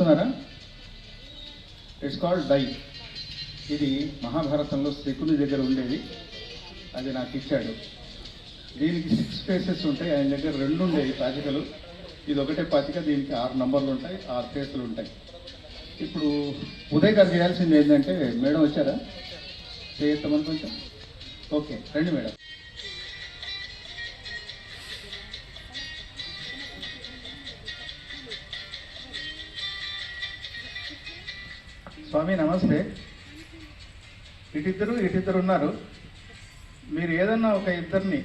చూస్తున్నారా? It's called die ఇది మహాభారతంలో శకుని దగ్గర ఉండేది. అది నాకు ఇచ్చాడు. దీనికి సిక్స్ ఫేసెస్ ఉంటాయి. ఆయన దగ్గర రెండు ఉండేవి పాతికలు. ఇది ఒకటే పాతిక దీనికి ఆరు నంబర్లు ఉంటాయి ఆరు ఫేసులు ఉంటాయి. ఇప్పుడు ఉదయ్ గారు చేయాల్సింది ఏంటంటే మేడం వచ్చారా? చేయొద్దామని కొంచెం ఓకే రండి మేడం. స్వామి నమస్తే. ఇటిద్దరు ఇటిద్దరు ఉన్నారు. మీరు ఏదన్నా ఒక ఇద్దరిని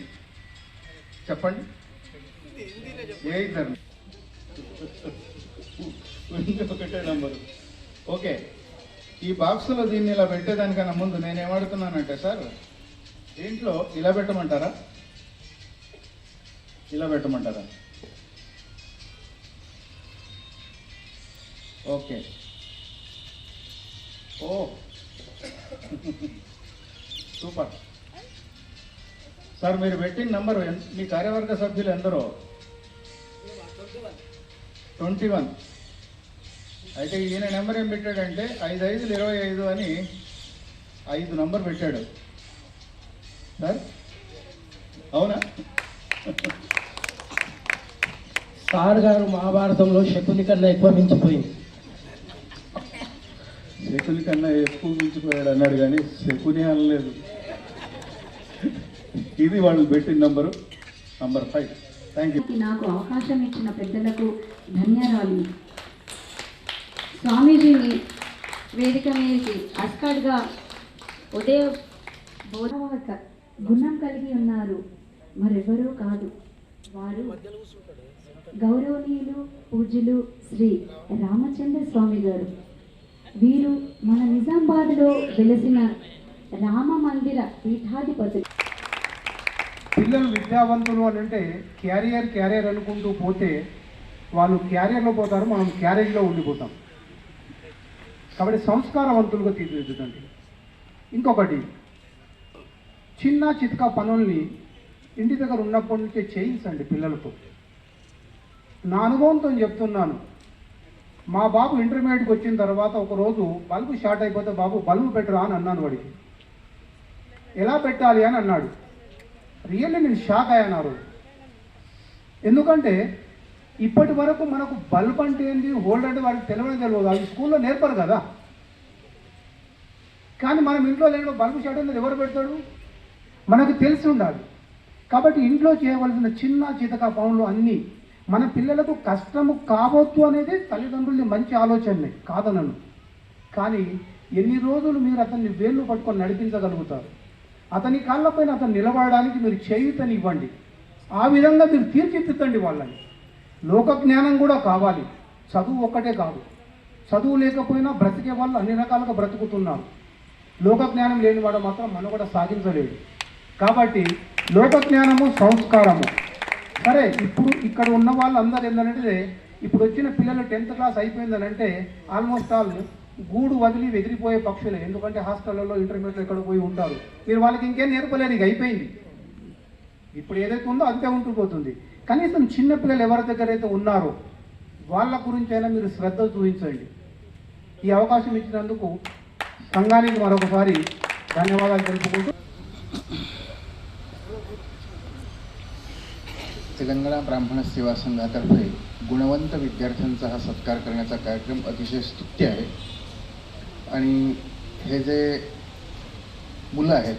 చెప్పండి. ఏ ఇద్దరిని? ఒకటే నంబరు. ఓకే. ఈ బాక్సులో దీన్ని ఇలా పెట్టేదానికన్నా ముందు నేను ఏమడుతున్నానంటే సార్ దీంట్లో ఇలా పెట్టమంటారా? ఇలా పెట్టమంటారా? ఓకే. ఓ. సూపర్. సార్ మీరు పెట్టిన నంబర్ మీ కార్యవర్గ సభ్యులు ఎందరో? Twenty one. అయితే ఈయన నెంబర్ ఏం పెట్టాడంటే ఐదు ఐదులు ఇరవై ఐదు అని ఐదు నంబర్ పెట్టాడు. సార్? అవునా? సార్ గారు మహాభారతంలో శకుని కన్నా ఎక్కువ మించిపోయింది. శకుని కన్నా ఎక్కువ మించిపోయాడు అన్నాడు కానీ శకుని అనలేదు ఇది వాళ్ళు పెట్టిన number number five. Thank you నాకు అవకాశం ఇచ్చిన పెద్దలకు ధన్యవాదాలు స్వామీజీని వేదిక మీదకి అస్కాడ్గా ఉదయ బోధవక గుణం కలిగి ఉన్నారు. మరెవరూ కాదు. వారు గౌరవనీయులు పూజ్యులు శ్రీ రామచంద్ర స్వామి గారు. వీరు మన నిజామాబాద్లో వెలిసిన రామ మందిర పీఠాధిపతులు. పిల్లలు విద్యావంతులు అని అంటే క్యారియర్ క్యారియర్ అనుకుంటూ పోతే వాళ్ళు క్యారియర్లో పోతారు మనం క్యారేజ్లో ఉండిపోతాం. కాబట్టి సంస్కారవంతులుగా తీర్చిదిద్దండి ఇంకొకటి చిన్న చితక పనుల్ని ఇంటి దగ్గర ఉన్నప్పటి నుంచే చేయించండి పిల్లలతో. నా అనుభవంతో చెప్తున్నాను. మా బాబు ఇంటర్మీడియట్కి వచ్చిన తర్వాత ఒకరోజు బల్బు షార్ట్ అయిపోతే బాబు బల్బు పెట్టరా అని అన్నాను వాడికి. ఎలా పెట్టాలి అని అన్నాడు. రియల్లీ నేను షాక్ అయ్యాను ఆ రోజు. ఎందుకంటే ఇప్పటి వరకు మనకు బల్బ్ అంటే ఏంటి హోల్డ్ అంటే వాడికి తెలియడం తెలియదు అది స్కూల్లో నేర్పరు కదా. కానీ మనం ఇంట్లో లేని బల్బు షాట్ అనేది ఎవరు పెడతాడు? మనకు తెలిసి ఉండాలి. కాబట్టి ఇంట్లో చేయవలసిన చిన్న చితక పనులు అన్నీ మన పిల్లలకు కష్టము కావద్దు అనేది తల్లిదండ్రుల్ని మంచి ఆలోచనే కాదనను. కానీ ఎన్ని రోజులు మీరు అతన్ని వేళ్ళు పట్టుకొని నడిపించగలుగుతారు? అతని కాళ్ళపైన అతను నిలబడడానికి మీరు చేయుతనివ్వండి. ఆ విధంగా మీరు తీర్చిదిద్దండి వాళ్ళని. లోక జ్ఞానం కూడా కావాలి. చదువు ఒక్కటే కాదు. చదువు లేకపోయినా బ్రతికే వాళ్ళు అన్ని రకాలుగా బ్రతుకుతున్నారు. లోక జ్ఞానం లేని వాడు మాత్రం మనం కూడా సాధించలేదు కాబట్టి లోక జ్ఞానము సంస్కారము. సరే ఇప్పుడు ఇక్కడ ఉన్న వాళ్ళందరూ ఏంటంటే ఇప్పుడు వచ్చిన పిల్లలు టెన్త్ క్లాస్ అయిపోయిందనంటే ఆల్మోస్ట్ ఆల్ గూడు వదిలి ఎగిరిపోయే పక్షులే. ఎందుకంటే హాస్టల్లో ఇంటర్మీడియట్లో ఎక్కడ పోయి ఉంటారు. మీరు వాళ్ళకి ఇంకేం నేర్పలేదు ఇక అయిపోయింది. ఇప్పుడు ఏదైతే ఉందో అంతే ఉంటుపోతుంది కనీసం చిన్నపిల్లలు ఎవరి దగ్గర అయితే ఉన్నారో వాళ్ళ గురించి అయినా మీరు శ్రద్ధ చూపించండి. ఈ అవకాశం ఇచ్చినందుకు సంఘానికి మరొకసారి ధన్యవాదాలు తెలుపుకుంటూ तेलंगणा ब्राह्मण सेवा संघातर्फे गुणवंत विद्यार्थ्यांचा हा सत्कार करण्याचा कार्यक्रम अतिशय स्तुत्य आहे. आणि हे जे मुलं आहेत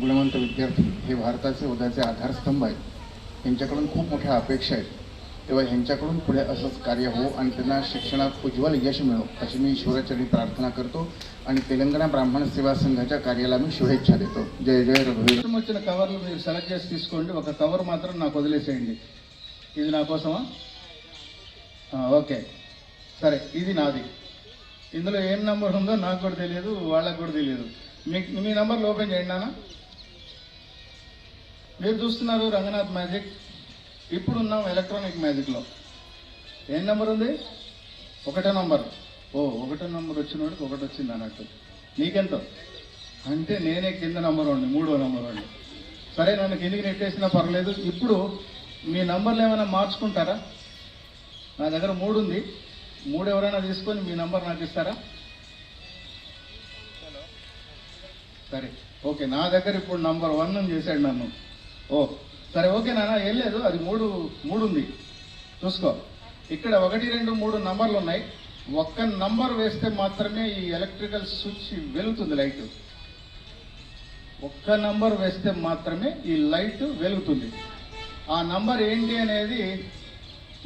गुणवंत विद्यार्थी हे भारताचे उद्याचे आधारस्तंभ आहेत. यांच्याकडून खूप मोठ्या अपेक्षा आहेत. तेव्हा ह्यांच्याकडून पुढे असंच कार्य हो आणि त्यांना शिक्षणात उज्ज्वल यश मिळो अशी मी ईश्वराचरणी प्रार्थना करतो आणि तेलंगणा ब्राह्मण सेवा संघाच्या कार्याला मी शुभेच्छा देतो जय जय रघुवीर ఇష్టం వచ్చిన కవర్లు మీరు సెలెక్ట్ చేసి తీసుకోండి ఒక కవర్ మాత్రం నాకు వదిలేసేయండి ఇది నా కోసమా ఆ, ఓకే సరే ఇది నాది ఇందులో ఏం నెంబర్ ఉందో నాకు కూడా తెలియదు వాళ్ళకు కూడా తెలియదు మీ మీ నెంబర్లు ఓపెన్ చేయండి నాన్న మీరు చూస్తున్నారు రంగనాథ్ మ్యాజిక్ ఇప్పుడు ఉన్నాం ఎలక్ట్రానిక్ మ్యాజిక్లో ఏం నెంబర్ ఉంది? ఒకటో నంబర్ ఓ ఒకటో నంబర్ వచ్చినోడికి ఒకటి వచ్చింది అన్నట్టు. నీకెంతో? అంటే నేనే కింద నంబర్ ఉండి మూడో నంబర్ ఉండి సరే నన్ను కిందికి నెట్టేసినా పర్లేదు. ఇప్పుడు మీ నంబర్లు ఏమైనా మార్చుకుంటారా? నా దగ్గర మూడు ఉంది. మూడు ఎవరైనా తీసుకొని మీ నంబర్ నాకు ఇస్తారా? సరే. ఓకే నా దగ్గర ఇప్పుడు నంబర్ వన్ చేశాడు నన్ను. ఓ సరే ఓకే నాన్న ఏం లేదు అది మూడు మూడు ఉంది చూసుకో. ఇక్కడ ఒకటి రెండు మూడు నంబర్లు ఉన్నాయి. ఒక్క నంబర్ వేస్తే మాత్రమే ఈ ఎలక్ట్రికల్ స్విచ్ వెలుగుతుంది లైట్. ఒక్క నంబర్ వేస్తే మాత్రమే ఈ లైట్ వెలుగుతుంది. ఆ నంబర్ ఏంటి అనేది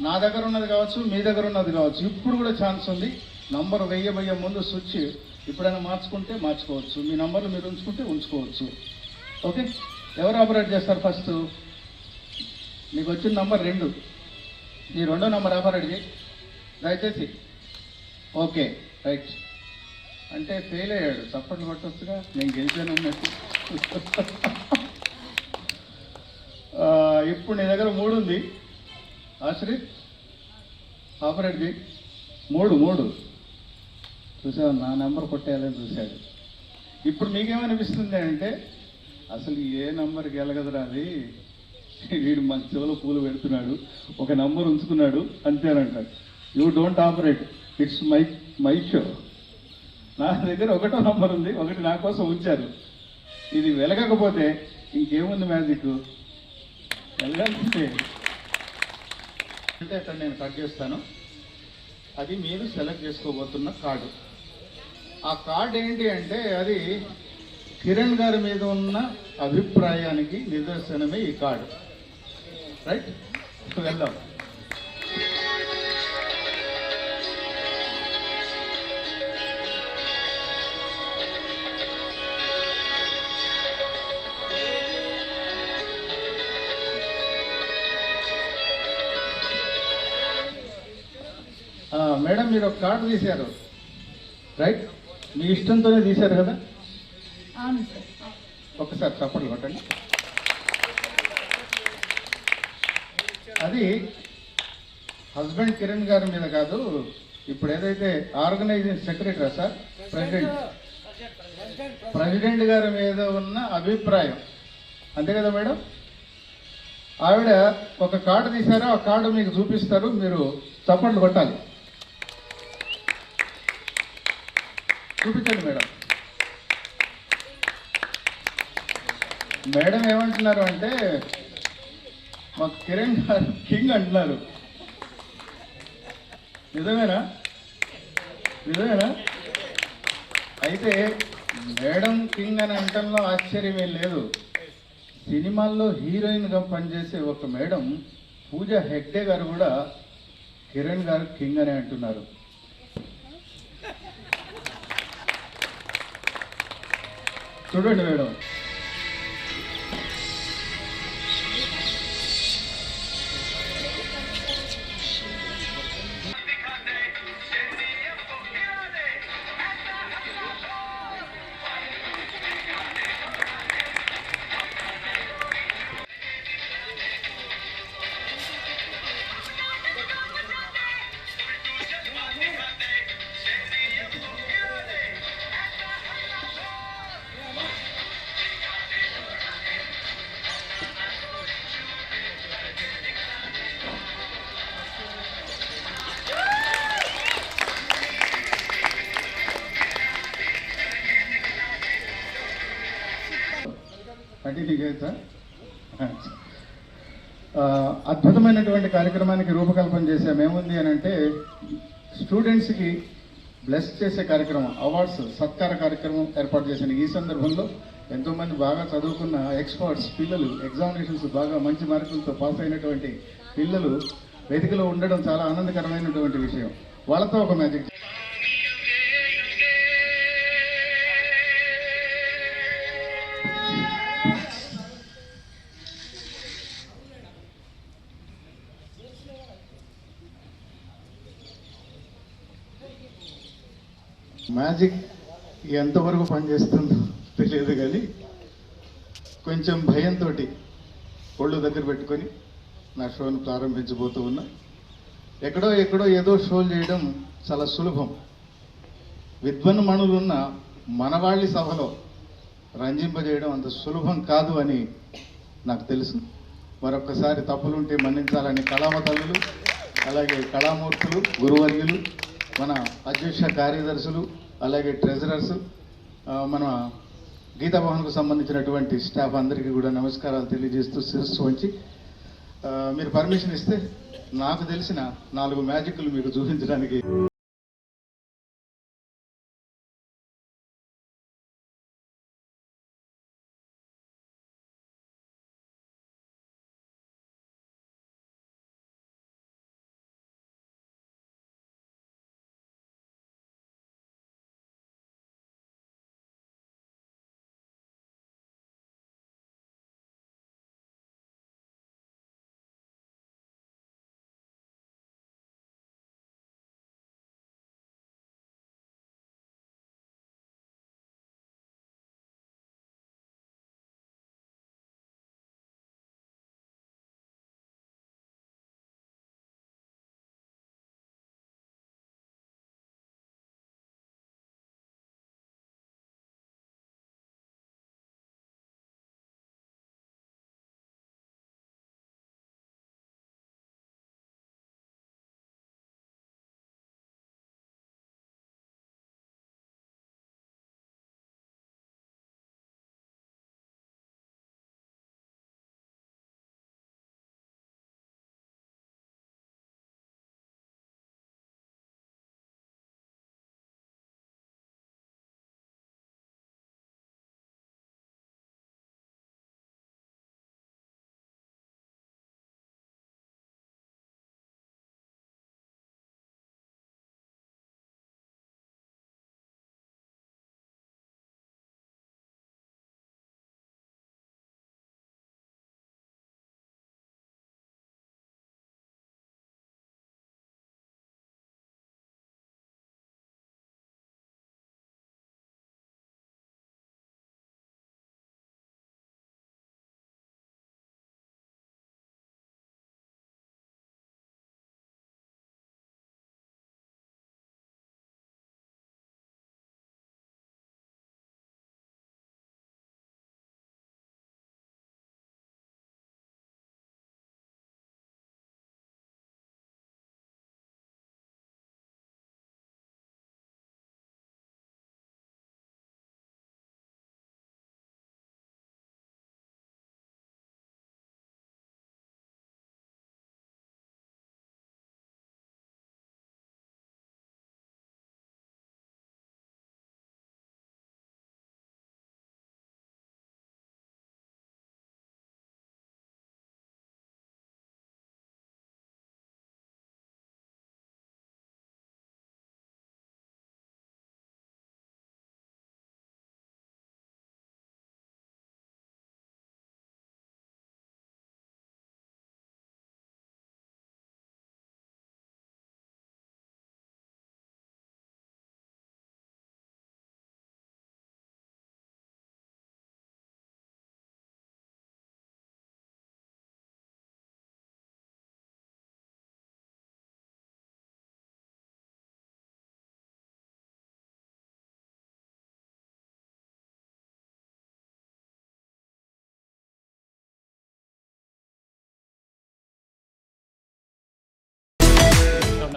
నా దగ్గర ఉన్నది కావచ్చు మీ దగ్గర ఉన్నది కావచ్చు ఇప్పుడు కూడా ఛాన్స్ ఉంది. నంబర్ వెయ్యబోయే ముందు స్విచ్ ఎప్పుడైనా మార్చుకుంటే మార్చుకోవచ్చు. మీ నంబర్లు మీరు ఉంచుకుంటే ఉంచుకోవచ్చు. ఓకే? ఎవరు ఆపరేట్ చేస్తారు ఫస్ట్? నీకు వచ్చిన నంబర్ రెండు. ఈ రెండో నంబర్ ఆపరేట్ చేయి దయచేసి. Okay right. అంటే ఫెయిల్ అయ్యాడు. చప్పట్లు కొట్టొచ్చుగా. నేను గెలిచాను అన్నట్టు. ఇప్పుడు నీ దగ్గర మూడు ఉంది. ఆశ్రిత్ ఆపరేట్ మూడు మూడు. చూసావు? నా నెంబర్ కొట్టేయాలని చూశాడు. ఇప్పుడు మీకేమనిపిస్తుంది అంటే అసలు ఏ నంబర్ గెలగదురా అది? వీడు మన చెవులో పూలు పెడుతున్నాడు ఒక నంబర్ ఉంచుకున్నాడు అంతేనంటాడు you don't operate it's my my show నా దగ్గర ఒకటో నంబర్ ఉంది ఒకటి నా కోసం ఉంచారు. ఇది వెలగకపోతే ఇంకేముంది మ్యాజిక్ వెళ్ళాలంటే అంటే అక్కడ నేను కట్ చేస్తాను. అది మీరు సెలెక్ట్ చేసుకోబోతున్న కార్డు ఆ కార్డు ఏంటి అంటే అది కిరణ్ గారి మీద ఉన్న అభిప్రాయానికి నిదర్శనమే ఈ కార్డు రైట్ వెళ్దాం మేడం మీరు ఒక కార్డు తీశారు. రైట్ మీ ఇష్టంతోనే తీశారు కదా? ఒకసారి చప్పట్లు కొట్టండి. అది హస్బెండ్ కిరణ్ గారి మీద కాదు ఇప్పుడు ఏదైతే organizing secretary sir? President president గారి మీద ఉన్న అభిప్రాయం. అంతే కదా మేడం? ఆవిడ ఒక కార్డు తీశారు ఆ కార్డు మీకు చూపిస్తారు మీరు చప్పట్లు కొట్టాలి. చూపించండి మేడం. మేడం ఏమంటున్నారు అంటే మా కిరణ్ గారు కింగ్ అంటున్నారు. నిజమేనా? నిజమేనా? అయితే మేడం కింగ్ అని అంటంలో ఆశ్చర్యమే లేదు. సినిమాల్లో హీరోయిన్గా పనిచేసే ఒక మేడం పూజ హెగ్డే గారు కూడా కిరణ్ గారు కింగ్ అని అంటున్నారు. చూడండి మేడం. కంటిన్యూ చేయొచ్చా అద్భుతమైనటువంటి కార్యక్రమానికి రూపకల్పన చేసాం ఏముంది అని అంటే స్టూడెంట్స్కి బ్లెస్ చేసే కార్యక్రమం అవార్డ్స్ సత్కార కార్యక్రమం ఏర్పాటు చేసిన ఈ సందర్భంలో ఎంతోమంది బాగా చదువుకున్న ఎక్స్పర్ట్స్ పిల్లలు ఎగ్జామినేషన్స్ బాగా మంచి మార్కులతో పాస్ అయినటువంటి పిల్లలు వేదికలో ఉండడం చాలా ఆనందకరమైనటువంటి విషయం. వాళ్ళతో ఒక మ్యాజిక్ మ్యాజిక్ ఎంతవరకు పనిచేస్తుందో తెలియదు కానీ కొంచెం భయంతో ఒళ్ళు దగ్గర పెట్టుకొని నా షోను ప్రారంభించబోతూ ఉన్నా. ఎక్కడో ఎక్కడో ఏదో షోలు చేయడం చాలా సులభం. విద్వన్మణులున్న మనవాళ్ళి సభలో రంజింపజేయడం అంత సులభం కాదు అని నాకు తెలుసు. మరొకసారి తప్పులుంటే మన్నించాలని కళామతల్లులు అలాగే కళామూర్తులు గురువర్యులు మన అధ్యక్ష కార్యదర్శులు అలాగే ట్రెజరర్స్ మన గీతాభవన్కు సంబంధించినటువంటి స్టాఫ్ అందరికీ కూడా నమస్కారాలు తెలియజేస్తూ శిరస్సు వంచి మీరు పర్మిషన్ ఇస్తే నాకు తెలిసిన నాలుగు మ్యాజిక్లు మీకు చూపించడానికి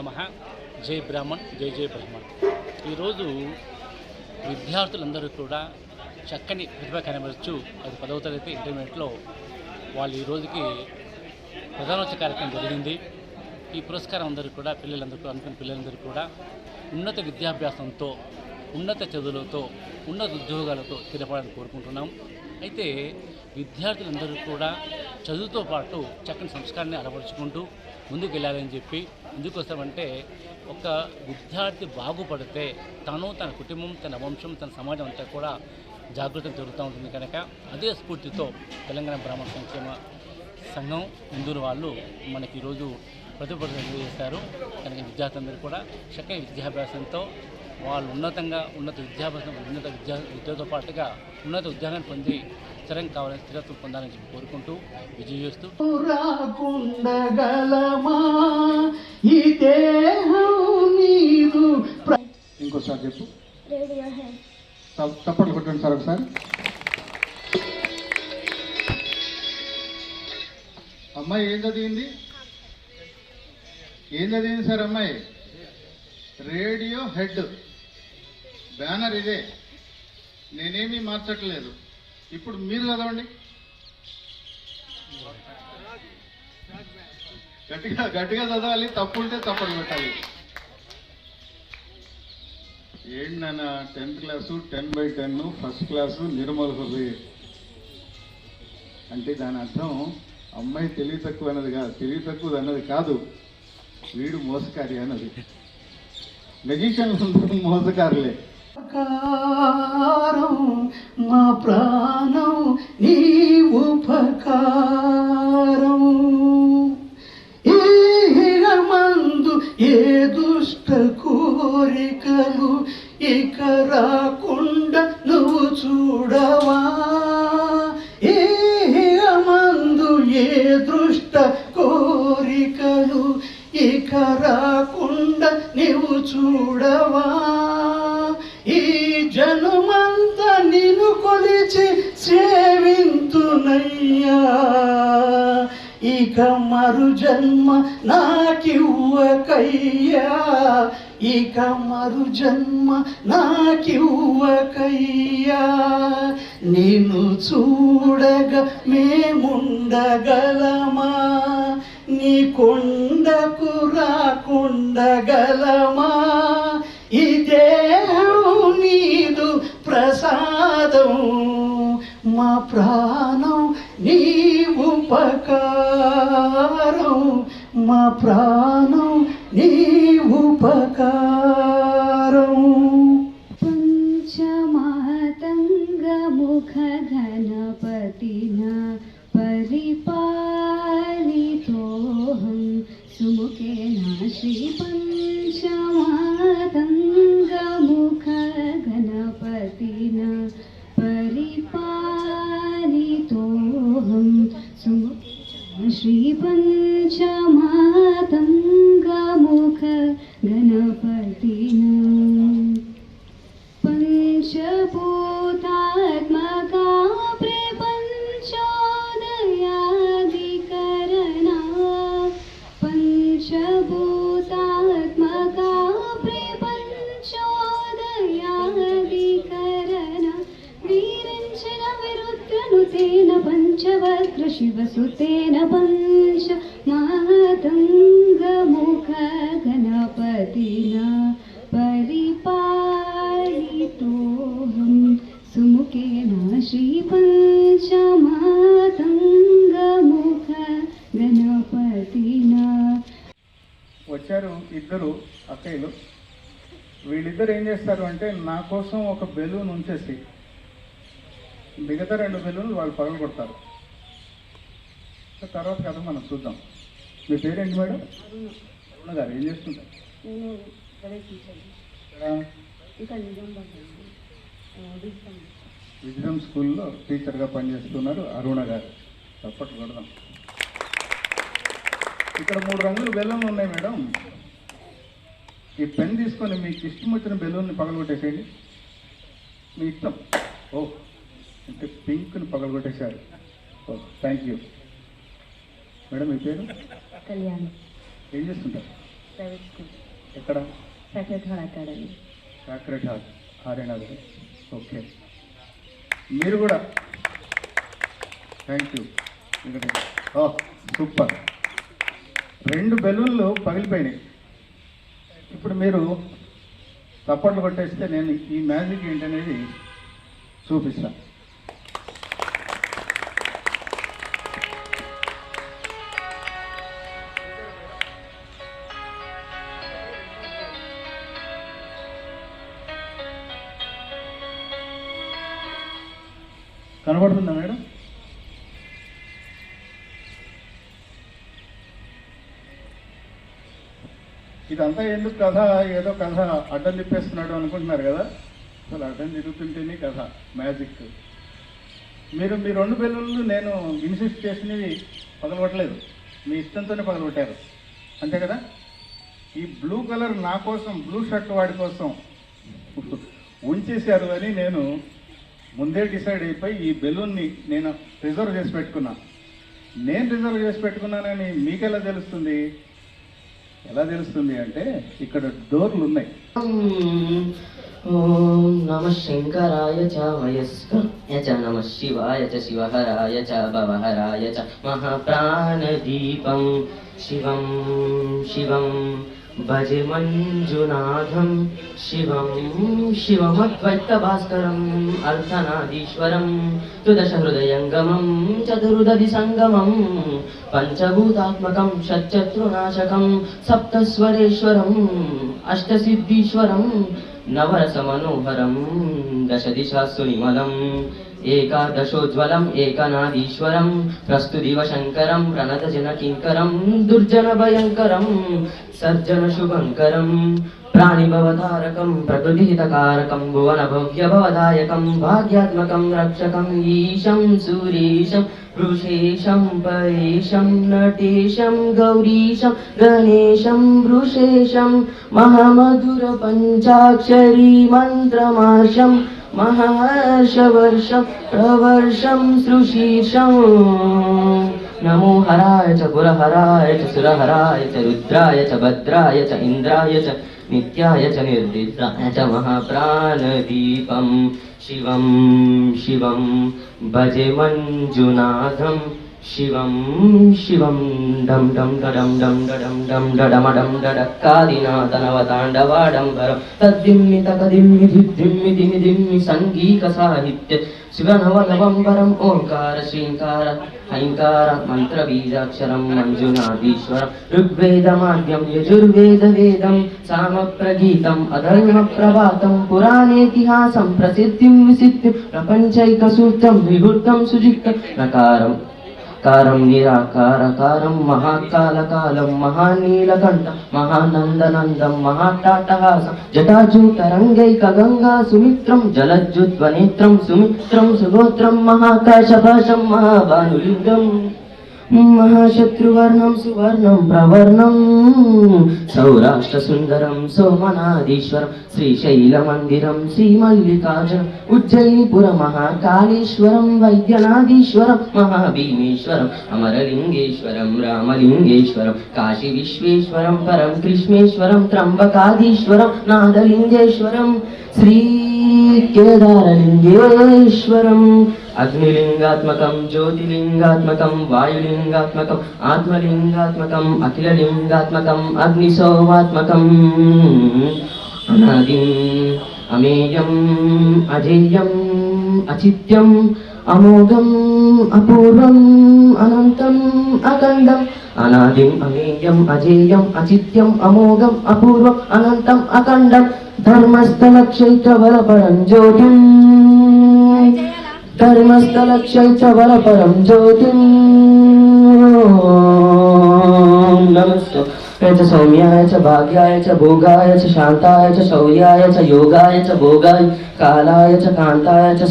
నమ. జై బ్రాహ్మణ్ జై జై బ్రాహ్మణ్. ఈరోజు విద్యార్థులందరూ కూడా చక్కని ప్రతిభ కనబరచు అది పదవ తరగతి ఇంటర్మీడియట్లో వాళ్ళు ఈ రోజుకి ప్రధానోత్సవ కార్యక్రమం జరిగింది. ఈ పురస్కారం అందరూ కూడా పిల్లలందరూ అనుకున్న పిల్లలందరూ కూడా ఉన్నత విద్యాభ్యాసంతో ఉన్నత చదువులతో ఉన్నత ఉద్యోగాలతో స్థిరపడాలని కోరుకుంటున్నాం. అయితే విద్యార్థులందరూ కూడా చదువుతో పాటు చక్కని సంస్కారాన్ని అలవరుచుకుంటూ ముందుకు వెళ్ళాలని చెప్పి ఎందుకోసమంటే ఒక విద్యార్థి బాగుపడితే తను తన కుటుంబం తన వంశం తన సమాజం అంతా కూడా జాగృతం జరుగుతూ ఉంటుంది కనుక అదే స్ఫూర్తితో తెలంగాణ బ్రాహ్మణ సంక్షేమ సంఘం ఇందూరు వాళ్ళు మనకి ఈరోజు ప్రతిభటన చేశారు కనుక విద్యార్థులందరూ కూడా చక్కని విద్యాభ్యాసంతో వాళ్ళు ఉన్నతంగా ఉన్నత విద్యాభ్యాసం ఉన్నత విద్యా విద్యతో పాటుగా ఉన్నత ఉద్యోగాన్ని పొంది స్థిరం కావాలని స్థిరత్వం పొందాలని చెప్పి కోరుకుంటూ విజయం చేస్తూ. ఇంకోసారి చెప్పు. తప్పట్లు కొట్టండి సార్ ఒకసారి. అమ్మాయి ఏం చదివింది? ఏం చదివింది సార్ అమ్మాయి? Radio head. బ్యానర్ ఇదే. నేనేమీ మార్చట్లేదు. ఇప్పుడు మీరు చదవండి. గట్టిగా గట్టిగా చదవాలి తప్పు ఉంటే తప్పని పెట్టాలి ఏంటి నాన్న tenth class ten by ten first class Nirmal Hridaya. అంటే దాని అర్థం అమ్మాయి తెలివి తక్కువ అన్నది కాదు తెలివి తక్కువది అన్నది కాదు. వీడు మోసకారి అన్నది. మెజిషియన్లు మోసకారులే ఉపకారం మా ప్రాణం నీ ఉపకారం. ఈ మందు ఏ దుష్ట కోరికలు ఇక రాకుండా నువ్వు చూడవా? ఏ మందు ఏ దృష్ట కోరికలు ఇక రాకుండా నీవు చూడవా? ఈ జనుమంతా నిన్ను కొలిచి సేవింతునయ్యా. ఇక మరు జన్మ నాకివ్వకయ్యా. ఇక మరు జన్మ నాకివ్వకయ్యా. నిన్ను చూడగా మేముండగలమా? నీ కొండకు రాకుండగలమా? ఇదే నీదు ప్రసాదం. మా ప్రాణం నీ ఉపకారం. మా ప్రాణం నీ ఉపకారం. పంచమహతంగ ముఖ ధనపతి विरुद्रनुतेन पञ्चवक्र शिवसुतेन पञ्च मातङ्गमुख गणपतिना परिपालितोऽहं सुमुखेन श्रीपञ्चमातङ्गमुख गणपतिना వచ్చారు ఇద్దరు అక్కయ్యలు వీళ్ళిద్దరు ఏం చేస్తారు అంటే నా కోసం ఒక బెలూన్ ఉంచేసి మిగతా రెండు బెలూన్లు వాళ్ళు పగలు కొడతారు. తర్వాత కథ మనం చూద్దాం. మీ పేరేంటి మేడం? అరుణ గారు ఏం చేస్తుంటారు? విజయం స్కూల్లో టీచర్గా పనిచేస్తున్నారు అరుణ గారు. తప్పట్టు కొడదాం. ఇక్కడ మూడు రంగుల బెలూన్లు ఉన్నాయి మేడం. ఈ పెన్ తీసుకొని మీకు ఇష్టం వచ్చిన బెలూన్ని పగలగొట్టేసేయండి. మీ ఇష్టం. ఓ. అంటే పింక్ని పగలగొట్టేశారు. థ్యాంక్ యూ మేడం మీ పేరు? కళ్యాణ్. ఏం చేస్తుంటారు? Private school. ఎక్కడ? Sacred hall academy. Chocolate hall Aryanagar. Okay. మీరు కూడా. థ్యాంక్ యూ ఓ సూపర్. రెండు బెలూన్లు పగిలిపోయినాయి. ఇప్పుడు మీరు చప్పట్లు కొట్టేస్తే నేను ఈ మ్యాజిక్ ఏంటనేది చూపిస్తాను కనబడుతుందా మేడం? ఇదంతా ఎందుకు కథ ఏదో కథ. అడ్డం తిప్పేస్తున్నాడు అనుకుంటున్నారు కదా? అసలు అడ్డం తిరుగుతుంటేనే కథ మ్యాజిక్. మీరు మీ రెండు బెలూన్లు నేను ఇన్సిస్ట్ చేసినవి పగలగొట్టలేదు. మీ ఇష్టంతోనే పగలగొట్టారు. అంతే కదా? ఈ బ్లూ కలర్ నా కోసం బ్లూ షర్ట్ వాడి కోసం ఉంచేశారు అని నేను ముందే డిసైడ్ అయిపోయి ఈ బెలూన్ని నేను రిజర్వ్ చేసి పెట్టుకున్నా. నేను రిజర్వ్ చేసి పెట్టుకున్నానని మీకు ఎలా తెలుస్తుంది? ఎలా తెలుస్తుంది అంటే ఇక్కడ డోర్లు ఉన్నాయి. నమ శంకరాయ చ వయస్కృత్య చ నమ శివాయ చ శివహరాయ చ భవహరాయ చ మహాప్రాణదీపం శివం శివం భజ మంజునాథం శివం శివమద్వైతభాస్కరం అర్థనాదీశ్వరం త్రిదశహృదయంగమం చతురుదది సంగమం పంచభూతాత్మకం షట్చత్రునాశకం సప్తస్వరేశ్వరం అష్టసిద్ధీశ్వరం నవరసమనోహరం దశ దిశాసు నిమలం एकादशोज्ज्वलम् एकनादीश्वरं प्रस्तुदिवशङ्करं प्रणतजनकिङ्करं दुर्जनभयङ्करं सर्जनशुभङ्करं प्राणिभवतारकं प्रकृतिहितकारकं भुवनभव्यभवदायकं भाग्यात्मकं रक्षकम् ईशं सूरीशं वृषेशं परेशं नटेशं गौरीशं गणेशं वृषेशं महामधुरपञ्चाक्षरी मन्त्रमाशं महर्षवर्षं प्रवर्षं नमो हराय च पुरहराय च सुरहराय च रुद्राय च भद्राय च इन्द्राय च नित्याय च निर्दिद्राय च महाप्राणदीपं। शिवं शिवं भजे శివం శివం డం డం డడం డం డడం డం డడమడం డడక్కాదినాథనవతాండవాడంబరం తద్దిమ్మిత కదిమ్మి దిమ్మి దిమి దిమ్మి సంగీత సాహిత్య శివనవనవంబరం. ఓంకార శ్రీంకార హైంకార మంత్ర బీజాక్షరం మంజునాదీశ్వరం. ఋగ్వేద మాన్యం యజుర్వేద వేదం సామ ప్రగీతం అధర్మ ప్రభాతం పురాణేతిహాసం ప్రసిద్ధిం విసిద్ధిం ప్రపంచైక సూత్రం వివృద్ధం సుజిక్త నకారం కారం నిరాకారకారం మహాకాలకాలం మహానీలకంఠ మహానందనందం మహాటాటహాసం జటాజూతరంగైక గంగా సుమిత్రం జలజ్జుధ్వనేత్రం సుమిత్రం సుగోత్రం మహాకాశభాషం మహాభానులింగం మహాశత్రువర్ణం సువర్ణం ప్రవర్ణం సౌరాష్ట్రసుందరం సోమనాథీశ్వరం శ్రీశైలమందిరం శ్రీమల్లికార్జునం ఉజ్జయినిపుర మహాకాళేశ్వరం వైద్యనాథీశ్వరం మహాభీమేశ్వరం అమరలింగేశ్వరం రామలింగేశ్వరం కాశీ విశ్వేశ్వరం పరం కృష్ణేశ్వరం త్రంబకాధీశ్వరం నాదలింగేశ్వరం శ్రీ కేదారలింగేశ్వరం అగ్నిలింగాత్మకం జ్యోతిలింగాత్మకం వాయులింగాత్మకం ఆత్మలింగాత్మకం అఖిలలింగాత్మకం అగ్నిశోమాత్మకం అనాదిం అమేయం అజేయం అచిత్యం अमोघम अपूर्व अनत अखंडम अनादिम अमेयम अजेयम अचिथ्यम अमोघम अपूर्व अनत अकंडम धर्मस्थल क्षेत्र वर परम ज्योति धर्मस्थल क्षेत्र वर परम ज्योति सौम्याय भाग्याय च भोगाय च शान्ताय च शौर्याय च योगाय भोगाय कालाय च कान्ताय च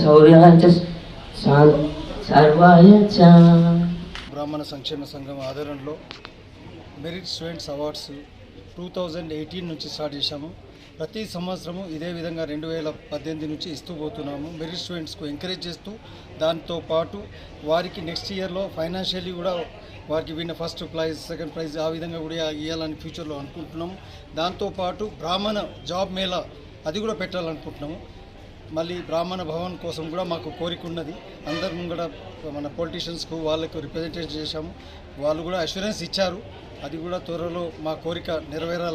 బ్రాహ్మణ సంక్షేమ సంఘం ఆధ్వర్యంలో merit students awards two thousand eighteen నుంచి స్టార్ట్ చేశాము. ప్రతి సంవత్సరము ఇదే విధంగా రెండు వేల పద్దెనిమిది నుంచి ఇస్తూ పోతున్నాము. మెరిట్ స్టూడెంట్స్కు ఎంకరేజ్ చేస్తూ దాంతో పాటు వారికి నెక్స్ట్ ఇయర్లో ఫైనాన్షియల్లీ కూడా వారికి విన్న ఫస్ట్ ప్రైజ్ సెకండ్ ప్రైజ్ ఆ విధంగా కూడా ఇవ్వాలని ఫ్యూచర్లో అనుకుంటున్నాము. దాంతోపాటు బ్రాహ్మణ జాబ్ మేళా అది కూడా పెట్టాలనుకుంటున్నాము. మళ్ళీ బ్రాహ్మణ భవన్ కోసం కూడా మాకు కోరిక ఉన్నది. అందరి ముంగడ మన పొలిటీషియన్స్కు వాళ్ళకు రిప్రజెంటేషన్ చేశాము. వాళ్ళు కూడా అష్యూరెన్స్ ఇచ్చారు. అది కూడా త్వరలో మా కోరిక నెరవేరాలి